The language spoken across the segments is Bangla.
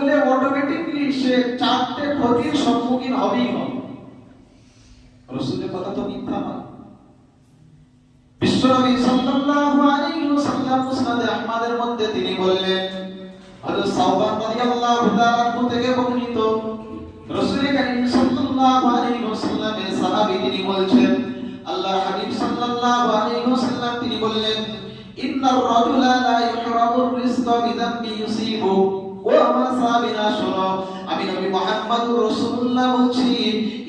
করলে অটোমেটিকলি সে চারটে ক্ষতির সম্মুখীন হবেই হবে। রসুলের কথা তো মিথ্যা নয়। বিশ্বনবী সাল্লাল্লাহু আলাইহি ওয়াসাল্লাম মুসনাদে মধ্যে তিনি বললেন সাওবান রাদিয়াল্লাহু তাআলা থেকে বর্ণিত রাসূল করিম সাল্লাল্লাহু আলাইহি সাহাবী তিনি বলছেন, আল্লাহর হাবিব সাল্লাল্লাহু আলাইহি ওয়াসাল্লাম তিনি বললেন, ইন্নার রাজুলা লা রিজকা বিদাম্বি ইউসিবু। ও আমার সাহাবীরা, শোনো, আমি নবী মুহাম্মদুর রাসূলুল্লাহ বলছি,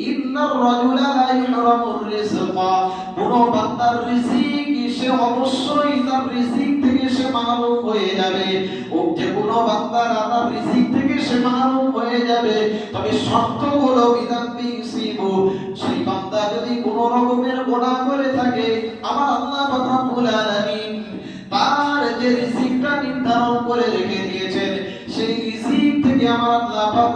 ইন্নার রাজুলা লা ইহরামুর রিজকা। কোন বান্দার রিজিক, সে অবশ্যই তার রিজিক থেকে সে মাহরুম হয়ে যাবে। ও যে কোনো বান্দার আল্লাহর রিজিক থেকে সে মাহরুম হয়ে যাবে। তবে শর্ত হলো বিদাম্বি ইউসিবু সেই বান্দা যদি কোনো রকমের গুনাহ করে থাকে, আমার আল্লাহ পাক রব্বুল আলামিন তার যে রিজিকটা নির্ধারণ করে রেখে দিয়েছেন সেই রিজিক থেকে আমার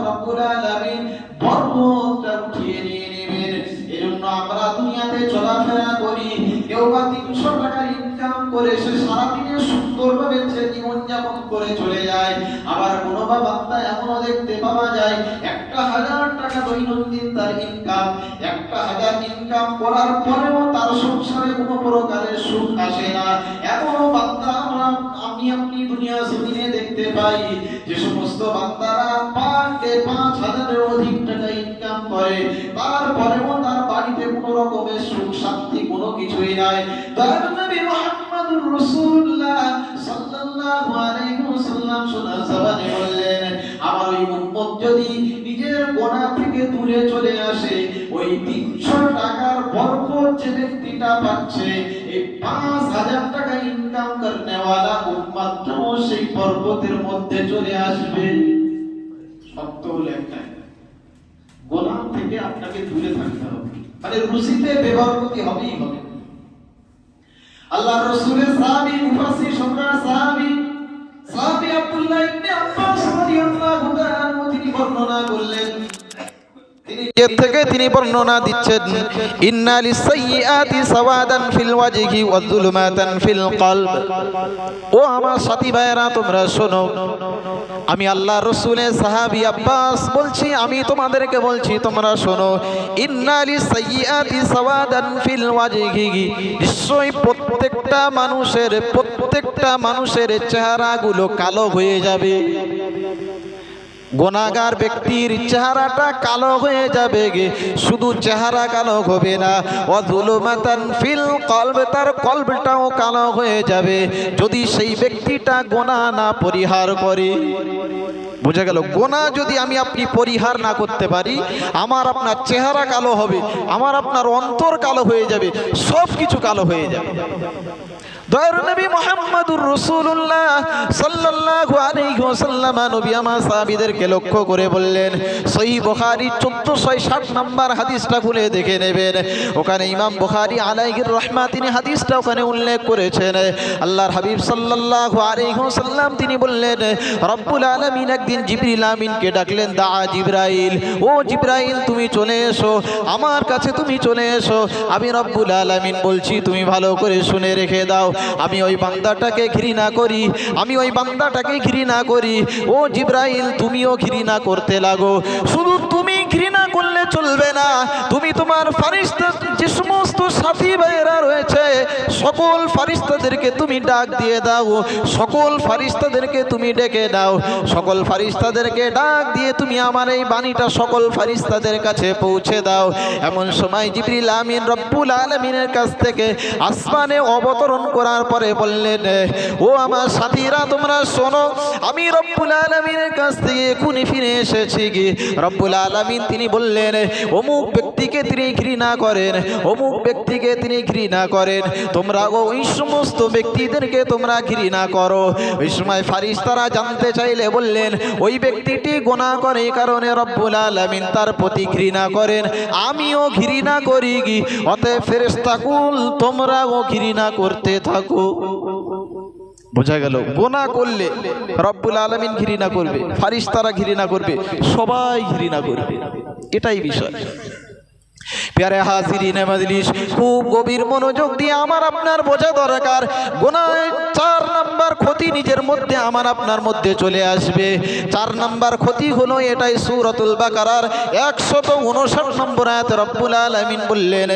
রব্বুল আলামিন বরকতটা উঠিয়ে নিয়ে নেবেন। এজন্য আমরা দুনিয়াতে চলাফেরা করি, কেউ বা তিনশো টাকার ইনকাম করে সে সারাদিনে সুন্দরভাবে সে জীবনযাপন করে চলে যায়। আবার কোনো বা বান্দা এমনও দেখতে পাওয়া যায়, একটা হাজার টাকা দৈনন্দিন তার ইনকাম একটা হাজার ইনকাম করার পরেও তার সংসারে কোনো প্রকারের সুখ আসে না। এমনও বান্দা আমরা আমি আপনি দুনিয়া জমিনে দেখতে পাই যে সমস্ত বান্দারা পার ডে পাঁচ হাজারের অধিক টাকা ইনকাম করে। তারপরেও তার বাড়িতে কোনো রকমের সুখ, শান্তি কোনো কিছুই নাই। তার নবী মুহাম্মদুর রাসূলুল্লাহ সাল্লাল্লাহু আলাইহি ওয়াসাল্লাম সোনার জবানে বললেন, আমার ওই উম্মত যদি নিজের গোনা থেকে দূরে চলে আসে, ওই 300 টাকার বরকত যে ব্যক্তিটা পাচ্ছে, এই 5000 টাকা ইনকাম উম্মত সেই পর্বতের মধ্যে চলে আসবে। শব্দ হলো গোলাম থেকে আপনাকে দূরে থাকতে হবে। মানে হবেই হবে। আল্লাহ রসুলের সাহাবি সম্রাট সাহাবি সাহাবি আব্দুল্লাহ ইবনে আব্বাস রাদিয়াল্লাহু তাআলা তিনি বর্ণনা করলেন এর থেকে তিনি বর্ণনা দিচ্ছেন, ইন্না লিসাইয়্যাতি সাওয়াদান ফিল ওয়াজহি ওয়া যুলুমাতান ফিল কলব। ও আমার সাথী ভাইরা তোমরা শোনো, আমি আল্লাহ রসুলের সাহাবী আব্বাস বলছি, আমি তোমাদেরকে বলছি, তোমরা শোনো, ইন্না লিসাইয়্যাতি সাওয়াদান ফিল ওয়াজহি। নিশ্চয়ই প্রত্যেকটা মানুষের প্রত্যেকটা মানুষের চেহারাগুলো কালো হয়ে যাবে। গোনাগার ব্যক্তির চেহারাটা কালো হয়ে যাবে গে। শুধু চেহারা কালো হবে না অধুলমাতান ফিল কলব, তার কলবটাও কালো হয়ে যাবে। যদি সেই ব্যক্তিটা গোনা না পরিহার করে, বুঝা গেল? গোনা যদি আমি আপনি পরিহার না করতে পারি, আমার আপনার চেহারা কালো হবে, আমার আপনার অন্তর কালো হয়ে যাবে সব কিছু কালো হয়ে যাবে। দয়ার নবী মুহাম্মদুর রাসূলুল্লাহ সাল্লাল্লাহু আলাইহি ওয়াসাল্লাম নবী আমার সাহাবীদেরকে লক্ষ্য করে বললেন, সহিহ বুখারী 1460 নাম্বার হাদিসটা খুলে দেখে নেবেন। ওখানে ইমাম বুখারী আলাইহির রাহমাত তিনি হাদিসটা ওখানে উল্লেখ করেছেন। আল্লাহর হাবিব সাল্লাল্লাহু আলাইহি ওয়াসাল্লাম তিনি বললেন, রব্বুল আলামিন একদিন জিবরিল আমিনকে ডাকলেন দা জিবরাইল, ও জিবরাইল তুমি চলে এসো, আমার কাছে তুমি চলে এসো, আমি রব্বুল আলামিন বলছি, তুমি ভালো করে শুনে রেখে দাও। আমি ওই বান্দাটাকে ঘৃণা করি, আমি ওই বান্দাটাকে ঘৃণা করি। ও জিব্রাইল, তুমিও ঘৃণা করতে লাগো। শুধু তুমি করলে চলবে না। তুমি তোমার ফারিস্তা যে সমস্ত সাথী ভাইয়েরা রয়েছে, সকল ফারিস্তাদেরকে তুমি ডাক দিয়ে দাও। সকল ফারিস্তাদেরকে তুমি ডেকে দাও। সকল ফারিস্তাদেরকে ডাক দিয়ে তুমি আমার এই বাণীটা সকল ফারিস্তাদের কাছে পৌঁছে দাও। এমন সময় জিবরিল আমিন রব্বুল আলমিনের কাছ থেকে আসমানে অবতরণ করার পরে বললেন, ও আমার সাথীরা, তোমরা শোনো, আমি রব্বুল আলমিনের কাছ থেকে এখনই ফিরে এসেছি কি রব্বুল আলমিন তিনি বললেন অমুক ব্যক্তিকে তিনি ঘৃণা করেন, অমুক ব্যক্তিকে তিনি ঘৃণা করেন। তোমরা ওই সমস্ত ব্যক্তিদেরকে তোমরা ঘৃণা করো। ওই সময় ফারিস্তারা জানতে চাইলে বললেন, ওই ব্যক্তিটি গোনা করে কারণে রব্বুল আলমিন তার প্রতি ঘৃণা করেন। আমিও ঘৃণা করি কি অতএব ফেরেস্তাকুল তোমরাও ঘৃণা করতে থাকো। বোঝা গেল, গোনা করলে রব্বুল আলমিন ঘৃণা করবে, ফারিস্তারা ঘৃণা করবে, সবাই ঘৃণা করবে। এটাই বিষয়। প্যারে হাজিরিনে মজলিস, খুব গভীর মনোযোগ দিয়ে আমার আপনার বোঝা দরকার। গোনায় চার নাম্বার ক্ষতি নিজের মধ্যে, আমার আপনার মধ্যে চলে আসবে। চার নাম্বার ক্ষতি হলো এটাই সুরতুল বাকারার একশত উনষাট নম্বর আয়াত, রব্বুল আলামিন বললেন,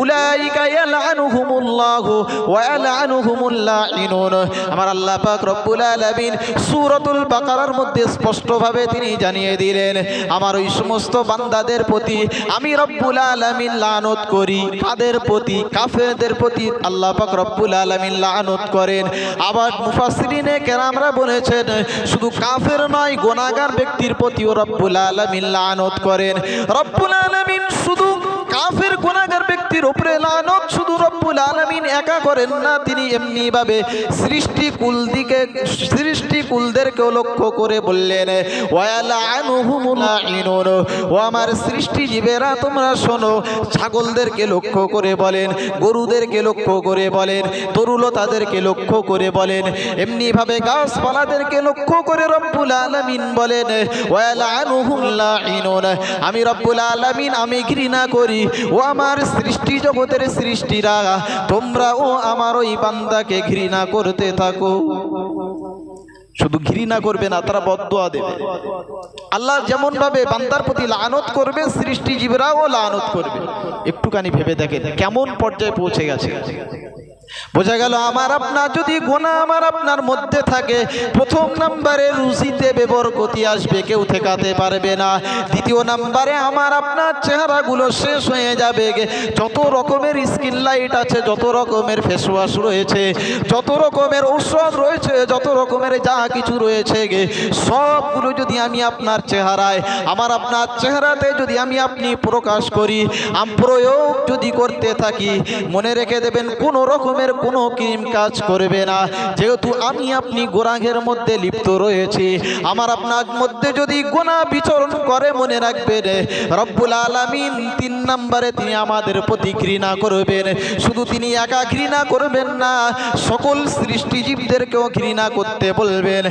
উলাইকা ইয়ালআনুহুমুল্লাহু ওয়া ইয়ালআনুহুমুল লাঈনুন আমার আল্লাহ পাক রব্বুল আলামিন সূরাতুল বাকারার মধ্যে স্পষ্টভাবে তিনি জানিয়ে দিলেন, আমার ওই সমস্ত বান্দাদের প্রতি আমি রব্বুল আলামিন লানত করি। কাদের প্রতি? কাফেরদের প্রতি আল্লাহ পাক রব্বুল আলামিন লানত করেন। আবার মুফাসরিনে কেরামরা বলেছেন, শুধু কাফের নয় গোনাগার ব্যক্তির প্রতিও রব্বুল আলামিন লানত করেন। রব্বুল আলামিন শুধু কাফের গুনাহগার ব্যক্তির উপরে লানত শুধু রব্বুল আলামিন একা করেন না, তিনি এমনি ভাবে সৃষ্টি কুল দিকে সৃষ্টি কুলদেরকেও লক্ষ্য করে বললেন ও আমার সৃষ্টি জীবেরা তোমরা শোনো, ছাগলদেরকে লক্ষ্য করে বলেন, গরুদেরকে লক্ষ্য করে বলেন তরুলতাদেরকে লক্ষ্য করে বলেন এমনি ভাবে গাছপালাদেরকে লক্ষ্য করে রব্বুল আলামিন বলেন আমি রব্বুল আলামিন, আমি ঘৃণা করি ও আমার সৃষ্টি জগতের সৃষ্টিরা, তোমরা ও আমার ওই বান্দাকে ঘৃণা করতে থাকো। শুধু ঘৃণা করবে না, তারা বদোয়া দেবে। আল্লাহ যেমন ভাবে বান্দার প্রতি লানত করবে, সৃষ্টিজীবীরাও লানত করবে। একটুখানি ভেবে দেখে কেমন পর্যায়ে পৌঁছে গেছে। বোঝা গেল আমার আপনার, যদি গোনা আমার আপনার মধ্যে থাকে, প্রথম নাম্বারে রুজিতে বেবরকতি আসবে, কেউ ঠেকাতে পারবে না দ্বিতীয় নাম্বারে আমার আপনার চেহারাগুলো শেষ হয়ে যাবে। যত রকমের স্কিন লাইট আছে, যত রকমের ফেসওয়াশ রয়েছে, যত রকমের ঔষধ রয়েছে, যত রকমের যা কিছু রয়েছে গে সবগুলো যদি আমি আপনার চেহারায়, আমার আপনার চেহারাতে যদি আমি আপনি প্রকাশ করি, আম প্রয়োগ যদি করতে থাকি, মনে রেখে দেবেন কোনো রকমের কোনো ক্রিম কাজ করবে না। যেহেতু আমি আপনি গোরাঘের মধ্যে লিপ্ত রয়েছি, আমার আপনার মধ্যে যদি গোনা বিচরণ করে মনে রাখবেন, রব্বুল আলামিন তিন নম্বরে তিনি আমাদের প্রতি ঘৃণা করবেন। শুধু তিনি একা ঘৃণা করবেন না, সকল সৃষ্টিজীবদেরকেও ঘৃণা করতে বলবেন।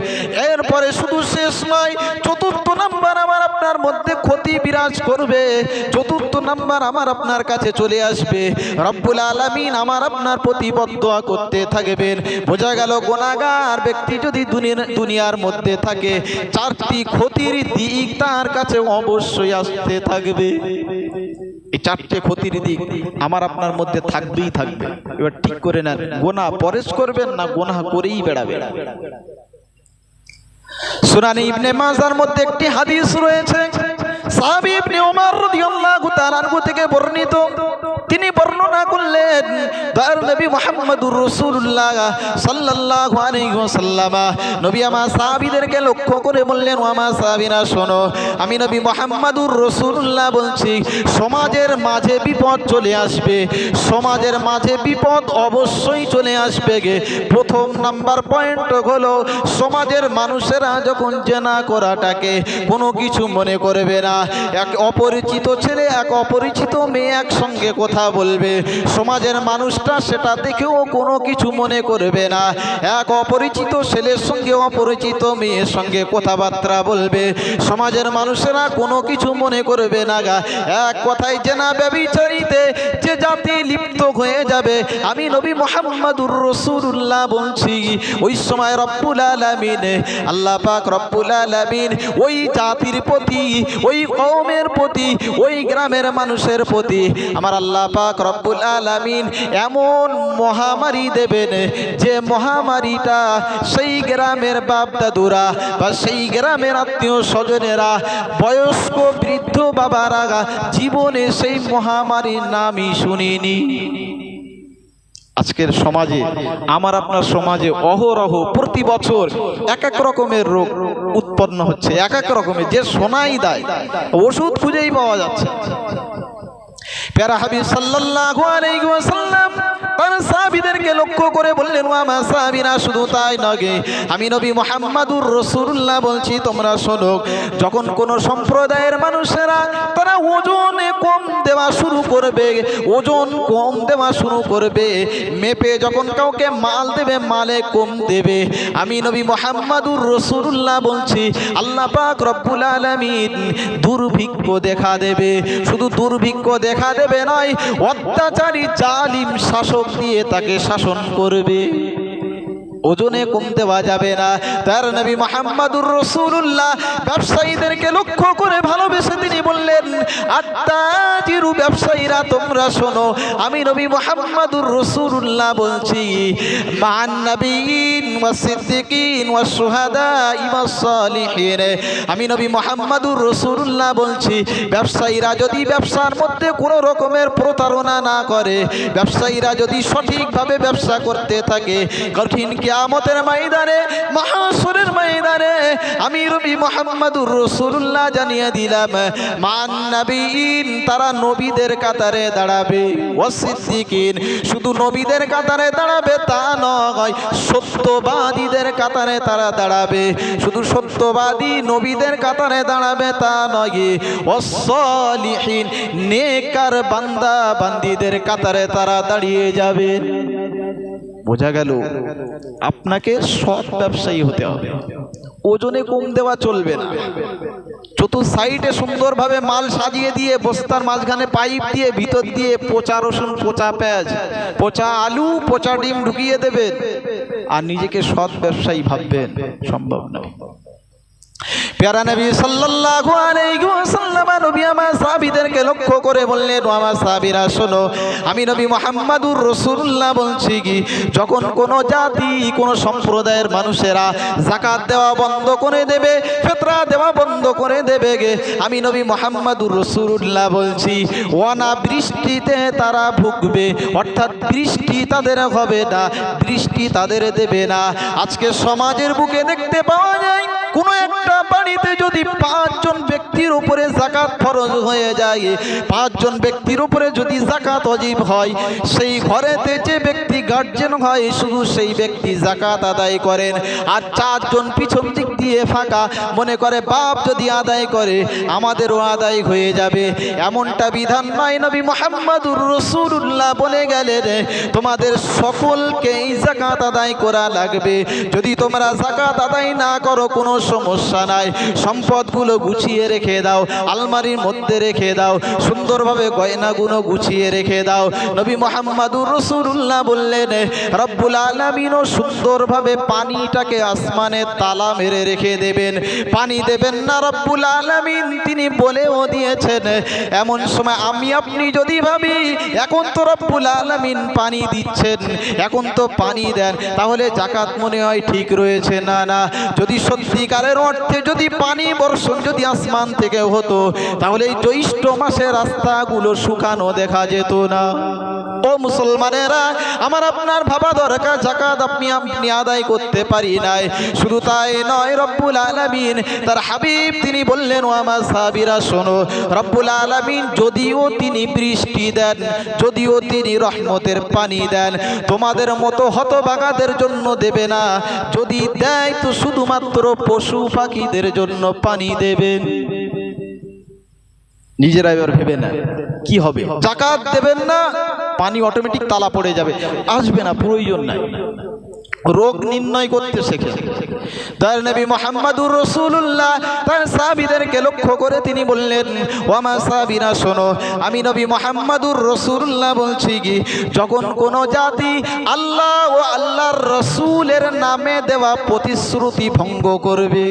এরপরে শুধু শেষ নয়, চতুর্থ নাম্বার আমার আপনার মধ্যে ক্ষতি বিরাজ করবে। চতুর্থ নাম্বার আমার আপনার কাছে চলে আসবে। রব্বুল আলামিন আমার আপনার প্রতি বদদোয়া করতে থাকবেন। বোঝা গেল গোনাগার ব্যক্তি যদি দুনিয়ার মধ্যে থাকে, চারটি ক্ষতির দিক তার কাছে অবশ্যই আসতে থাকবে। এই চারটে ক্ষতির দিক আমার আপনার মধ্যে থাকবেই থাকবে। এবার ঠিক করে নেন গোনা পরেশ করবেন না গোনা করেই বেড়াবে সুনানি ইবনে মাজার মধ্যে একটি হাদিস রয়েছে। সাহাবী ইবনে ওমর রাদিয়াল্লাহু তাআলা থেকে বর্ণিত। তিনি বর্ণনা করলেন, দয়ার নবী মুহাম্মদুর রাসূলুল্লাহ সাল্লাল্লাহু আলাইহি ওয়াসাল্লাম। নবী আমার সাহাবীদেরকে লক্ষ্য করে বললেন, ও আমার সাহাবীরা, শোনো, আমি নবী মুহাম্মদুর রসুল্লাহ বলছি, সমাজের মাঝে বিপদ চলে আসবে, সমাজের মাঝে বিপদ অবশ্যই চলে আসবে গে। প্রথম নাম্বার পয়েন্ট হলো, সমাজের মানুষেরা যখন জেনা করাটাকে কোনো কিছু মনে করবে না, এক অপরিচিত ছেলে, এক অপরিচিত মেয়ে একসঙ্গে কথা বলবে। সমাজের মানুষটা সেটা দেখেও কোনো কিছু মনে করবে না। এক অপরিচিত ছেলের সঙ্গে অপরিচিত মেয়ের সঙ্গে কথাবার্তা বলবে। সমাজের মানুষেরা কোনো কিছু মনে করবে না গা। এক কথায় জেনা ব্যবিচারিতে যে জাতি লিপ্ত হয়ে যাবে। আমি নবী মোহাম্মদুর রসুল্লাহ বলছি, ওই সময় রব্বুল আলামিন, আল্লাহ পাক রব্বুল আলামিন ওই জাতির প্রতি, ওই কওমের প্রতি, ওই গ্রামের মানুষের প্রতি আমার আল্লাহ পাক রব্বুল আলামিন এমন মহামারী দেবেন যে মহামারীটা সেই গ্রামের বাপ দাদুরা বা সেই গ্রামের আত্মীয় স্বজনেরা, বয়স্ক বৃদ্ধ বাবারা জীবনে সেই মহামারীর নামই শুনিনি। আজকের সমাজে, আমার আপনার সমাজে অহরহ প্রতি বছর এক এক রকমের রোগ উৎপন্ন হচ্ছে এক এক রকমের। যে সোনাই দেয়, ওষুধ খুঁজেই পাওয়া যাচ্ছে প্যারা হাবিব সাল্লাল্লাহু আলাইহি ওয়াসাল্লাম। লক্ষ্য করে বললেন শুধু তাই আমি নবী বলছি, তোমরা যখন কোন সম্প্রদায়ের মানুষেরা তারা ওজনে কম দেওয়া শুরু করবে, ওজন কম দেওয়া শুরু করবে, মেপে যখন কাউকে মাল দেবে, মালে কম দেবে, আমি নবী মোহাম্মদুর রসুল্লাহ বলছি, আল্লাহ রব্বুল আলামিন দুর্ভিক্ষ দেখা দেবে, শুধু দুর্ভিক্ষ দেখা দেবে নয়, অত্যাচারী জালিম শাসক দিয়ে তাকে শাসন করবে। ওজনে কমতে দেওয়া যাবে না। তার নবী মোহাম্মদুর রসুল্লাহ ব্যবসায়ীদেরকে লক্ষ্য করে ভালোবেসে তিনি বললেন আত্মাজিরু ব্যবসায়ীরা তোমরা শোনো আমি নবী মোহাম্মদুর রসুল্লাহ বলছি মান নবীন সিদ্দিকিন ওয়া সালিহিন। আমি নবী মোহাম্মদুর রসুল্লাহ বলছি ব্যবসায়ীরা যদি ব্যবসার মধ্যে কোনো রকমের প্রতারণা না করে ব্যবসায়ীরা যদি সঠিকভাবে ব্যবসা করতে থাকে কঠিন কিয়ামতের ময়দানে মহাসুরের ময়দানে আমি রবি মোহাম্মদুর রসুল্লাহ জানিয়ে দিলাম, মান নবীন, তারা নবীদের কাতারে দাঁড়াবে। ও সিদ্দিকিন, শুধু নবীদের কাতারে দাঁড়াবে তা নয়, সত্যবাদীদের কাতারে তারা দাঁড়াবে। শুধু সত্যবাদী নবীদের কাতারে দাঁড়াবে তা নয় অসলিহীন নেকার বান্দা বান্দিদের কাতারে তারা দাঁড়িয়ে যাবে। বোঝা গেল আপনাকে সৎ ব্যবসায়ী হতে হবে। ওজনে কম দেওয়া চলবে না। চতুর সাইডে সুন্দরভাবে মাল সাজিয়ে দিয়ে, বস্তার মাঝখানে পাইপ দিয়ে, ভিতর দিয়ে পচা রসুন, পচা পেঁয়াজ, পচা আলু, পচা ডিম ঢুকিয়ে দেবেন। আর নিজেকে সৎ ব্যবসায়ী ভাববেন, সম্ভব নয়। প্যারা নবী সাল্লাল্লাহু আলাইহি ওয়াসাল্লাম নবী আমার সাহাবীদেরকে লক্ষ্য করে বললেন আমার সাহাবীরা, শোনো, আমি নবী মুহাম্মাদুর রাসূলুল্লাহ বলছি কি, যখন কোন জাতি, কোন সম্প্রদায়ের মানুষেরা যাকাত দেওয়া বন্ধ করে দেবে, ফিতরা দেওয়া বন্ধ করে দেবে গে, আমি নবী মুহাম্মাদুর রাসূলুল্লাহ বলছি ওয়ানা বৃষ্টিতে তারা ভুগবে, অর্থাৎ বৃষ্টি তাদের হবে না, বৃষ্টি তাদের দেবে না। আজকে সমাজের বুকে দেখতে পাওয়া যায়, কোনো একটা বাড়িতে যদি পাঁচজন ব্যক্তির উপরে জাকাত ফরজ হয়ে যায়, পাঁচজন ব্যক্তির উপরে যদি জাকাত অজীব হয়, সেই ঘরেতে যে ব্যক্তি গার্জেন হয়, শুধু সেই ব্যক্তি জাকাত আদায় করেন। আর চারজন পিছন দিক দিয়ে ফাঁকা, মনে করে বাপ যদি আদায় করে, আমাদেরও আদায় হয়ে যাবে। এমনটা বিধান নয় নবী মোহাম্মদুর রসুল্লাহ বলে গেলেন, তোমাদের সকলকেই জাকাত আদায় করা লাগবে। যদি তোমরা জাকাত আদায় না করো, কোনো সমস্যা নাই সম্পদগুলো গুছিয়ে রেখে দাও, আলমারির মধ্যে রেখে দাও, সুন্দরভাবে গয়নাগুলো গুছিয়ে রেখে দাও। নবী মোহাম্মদুর রসুল্লাহ বললেন, রব্বুল আলমিনও সুন্দরভাবে পানিটাকে আসমানে তালা মেরে রেখে দেবেন। পানি দেবেন না রব্বুল আলমিন, তিনি বলেও দিয়েছেন, এমন সময় আমি আপনি যদি ভাবি, এখন তো রব্বুল আলমিন পানি দিচ্ছেন, এখন তো পানি দেন, তাহলে জাকাত মনে হয় ঠিক রয়েছে না না? যদি সত্যিকারের অর্থে যদি পানি বর্ষণ যদি আসমান থেকে হতো, তাহলে এই জ্যৈষ্ঠ মাসে রাস্তাগুলো শুকানো দেখা যেত না। ও মুসলমানেরা, আমার আপনার ভাবা দরকার, জাকাত আপনি আপনি আদায় করতে পারি নাই। শুধু তাই নয়, রব্বুল আলামিন, তার হাবিব তিনি বললেন, ও আমার সাহাবীরা, শোনো, রব্বুল আলামিন যদিও তিনি বৃষ্টি দেন, যদিও তিনি রহমতের পানি দেন, তোমাদের মতো হতবাগাদের জন্য দেবে না। যদি দেয় তো শুধুমাত্র পশু পাখিদের জন্য পানি দেবেন। নিজেরা এবার ভেবে না কি হবে? জাকাত দেবেন না, পানি অটোমেটিক তালা পড়ে যাবে। আসবে না, প্রয়োজন নাই। রোগ নির্ণয় করতে শেখে। তার নবী মোহাম্মদুর রসুল্লাহ তার সাহাবিদেরকে লক্ষ্য করে তিনি বললেন, ওয়ামা সাহাবিরা শোনো, আমি নবী মোহাম্মদুর রসুল্লাহ বলছি কি, যখন কোনো জাতি আল্লাহ ও আল্লাহর রসুলের নামে দেওয়া প্রতিশ্রুতি ভঙ্গ করবে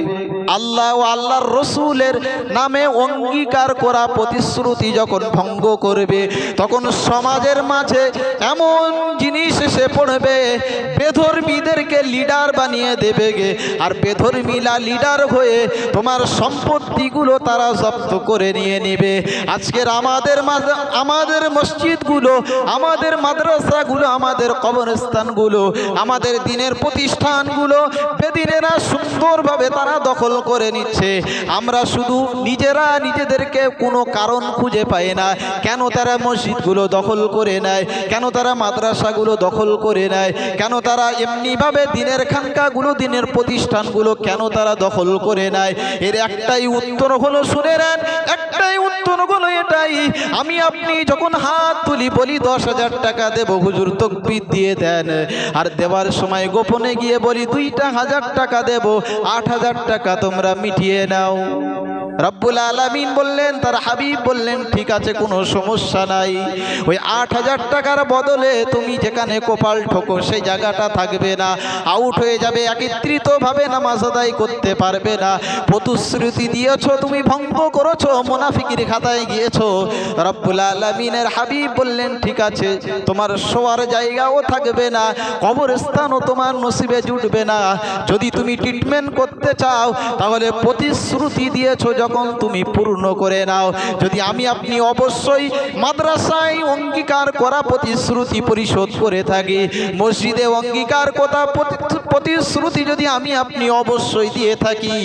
আল্লাহ ও আল্লাহর রসুলের নামে অঙ্গীকার করা প্রতিশ্রুতি যখন ভঙ্গ করবে, তখন সমাজের মাঝে এমন জিনিস এসে পড়বে, বেধর্মীদেরকে লিডার বানিয়ে দেবে গে। আর বেধর্মীলা লিডার হয়ে তোমার সম্পত্তিগুলো তারা জব্দ করে নিয়ে নেবে। আজকের আমাদের মাদ- আমাদের মসজিদগুলো, আমাদের মাদ্রাসাগুলো, আমাদের কবরস্থানগুলো, আমাদের দিনের প্রতিষ্ঠানগুলো, বেদিনেরা সুন্দরভাবে তারা দখল করে নিচ্ছে। আমরা শুধু নিজেরা নিজেদেরকে কোনো কারণ খুঁজে পাই না। কেন তারা মসজিদগুলো দখল করে নেয়? কেন তারা মাদ্রাসাগুলো দখল করে নেয়? কেন তারা এমনিভাবে দিনের খানকাগুলো, দিনের প্রতিষ্ঠানগুলো কেন তারা দখল করে নেয়? এর একটাই উত্তর হলো, শুনে নেন, একটাই উত্তর হলো এটাই। আমি আপনি যখন হাত তুলি বলি, দশ হাজার টাকা দেব, হুজুর তকবির দিয়ে দেন। আর দেওয়ার সময় গোপনে গিয়ে বলি, দুইটা হাজার টাকা দেব, আট হাজার টাকা তোমরা মিটিয়ে নাও রব্বুল আলামিন বললেন, তার হাবিব বললেন, ঠিক আছে, কোনো সমস্যা নাই। ওই আট হাজার টাকার বদলে তুমি যেখানে কোপাল ঠোকো, সেই জায়গাটা থাকবে না। আউট হয়ে যাবে, একত্রিতভাবে নামাজ আদায় করতে পারবে না। প্রতিশ্রুতি দিয়েছ, তুমি ভঙ্গ করেছ, মোনাফিকির খাতায় গিয়েছো। রব্বুল আলামিনের হাবিব বললেন, ঠিক আছে, তোমার শোয়ার জায়গাও থাকবে না, কবরস্থানও তোমার নসিবে জুটবে না। যদি তুমি ট্রিটমেন্ট করতে চাও, তাহলে প্রতিশ্রুতি দিয়েছ যখন তুমি পূর্ণ করে নাও, যদি আমি আপনি অবশ্যই মাদ্রাসায় অঙ্গীকার করা প্রতিশ্রুতি পরিশোধ করে থাকি, মসজিদে অঙ্গীকার কথা প্রতিশ্রুতি যদি আমি আপনি অবশ্যই দিয়ে থাকি,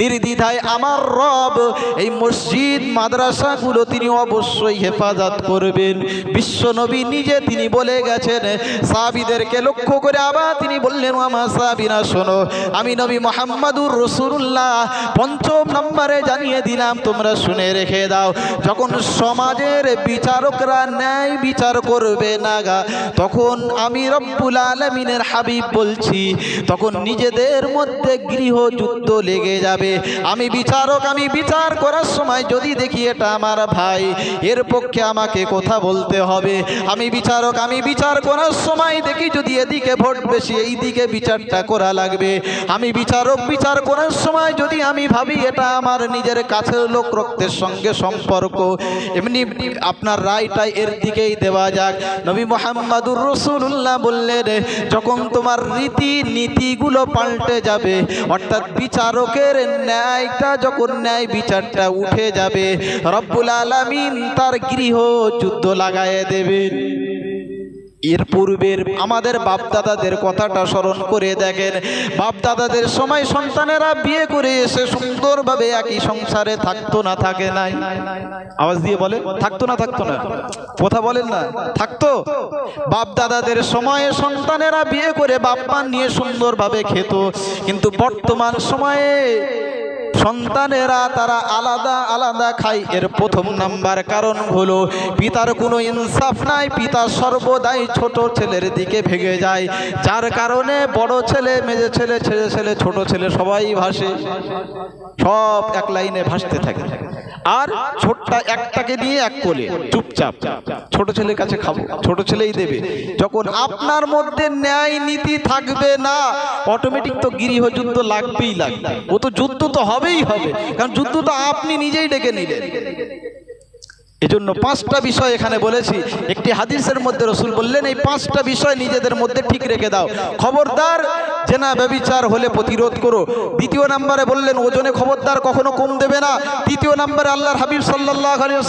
নির্দ্বিধায় আমার রব এই মসজিদ, মাদ্রাসাগুলো তিনি অবশ্যই হেফাজত করবেন। বিশ্বনবী নিজে তিনি বলে গেছেন, সাহাবিদেরকে লক্ষ্য করে আবার তিনি বললেন আমার সাহাবিনা শোনো, আমি নবী মোহাম্মদুর রসুল্লাহ পঞ্চম নম্বরে জানিয়ে দিলাম, তোমরা শুনে রেখে দাও। যখন সমাজের বিচারকরা ন্যায় বিচার করবে না গা, তখন আমি রব্বুল আলমিনের হাবিব বলছি, তখন নিজেদের মধ্যে গৃহযুদ্ধ লেগে যাবে। আমি বিচারক, আমি বিচার করার সময় যদি দেখি এটা আমার ভাই, এর পক্ষে আমাকে কথা বলতে হবে। আমি বিচারক, আমি বিচার করার সময় দেখি যদি এদিকে ভোট বেশি এই দিকে বিচারটা করা লাগবে। আমি বিচারক, বিচার করার সময় যদি আমি ভাবি এটা আমার নিজের কাছের লোক রক্তের সঙ্গে সম্পর্ক। এমনি আপনার রায়টা এর দিকেই দেওয়া যাক। নবী মোহাম্মদুর রসুল্লাহ বললেন, যখন তোমার রীতি নীতিগুলো পাল্টে যাবে, অর্থাৎ বিচারকের ন্যায়টা যখন ন্যায় বিচারটা উঠে যাবে, রব্বুল আলামিন তার গৃহ যুদ্ধ লাগায় দেবেন। এর পূর্বের আমাদের বাপদাদাদের কথাটা স্মরণ করে দেখেন। বাপদাদাদের সময় সন্তানেরা বিয়ে করে এসে সুন্দরভাবে একই সংসারে থাকতো না, থাকে নাই। আওয়াজ দিয়ে বলে থাকতো না থাকতো না। কথা বলেন না, থাকতো। বাপদাদাদের সময়ে সন্তানেরা বিয়ে করে বাপ্পা নিয়ে সুন্দরভাবে খেত। কিন্তু বর্তমান সময়ে সন্তানেরা তারা আলাদা আলাদা খায়। এর প্রথম নাম্বার কারণ হলো, পিতার কোনো ইনসাফ নাই, পিতা সর্বদাই ছোট ছেলের দিকে ভেঙে যায়। যার কারণে বড় ছেলে, মেজে ছেলে ছেলে ছেলে, ছোট ছেলে সবাই ভাসে। সব এক লাইনে ভাসতে থাকে। আর ছোটটা একটাকে নিয়ে এক কোলে, চুপচাপ। ছোট ছেলের কাছে খাব, ছোট ছেলেই দেবে। যখন আপনার মধ্যে ন্যায় নীতি থাকবে না অটোমেটিক তো গৃহযুদ্ধ লাগবেই লাগবে। ও তো যুদ্ধ তো হবেই হবে, কারণ যুদ্ধ তো আপনি নিজেই ডেকে নিলেন। এজন্য পাঁচটা বিষয় এখানে বলেছি। একটি হাদিসের মধ্যে রসুল বললেন, এই পাঁচটা বিষয় নিজেদের মধ্যে ঠিক রেখে দাও। খবরদার জেনা ব্যবিচার হলে প্রতিরোধ করো। দ্বিতীয় নাম্বারে বললেন, ওজনে খবরদার কখনো কম দেবে না। তৃতীয় নাম্বারে আল্লাহর হাবিব সাল্লাহ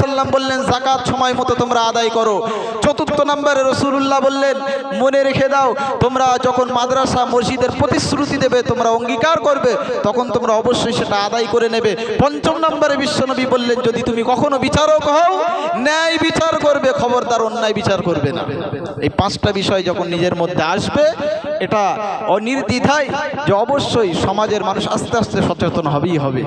সাল্লাম বললেন জাকাত সময় মতো তোমরা আদায় করো। চতুর্থ নাম্বারে রসুল্লাহ বললেন, মনে রেখে দাও, তোমরা যখন মাদ্রাসা, মসজিদের প্রতিশ্রুতি দেবে, তোমরা অঙ্গীকার করবে, তখন তোমরা অবশ্যই সেটা আদায় করে নেবে। পঞ্চম নম্বরে বিশ্বনবী বললেন, যদি তুমি কখনো বিচারক হও ন্যায় বিচার করবে, খবরদার অন্যায় বিচার করবে না। এই পাঁচটা বিষয় যখন নিজের মধ্যে আসবে, এটা অনির্দ্বিধায় যে অবশ্যই সমাজের মানুষ আস্তে আস্তে সচেতন হবেই হবে।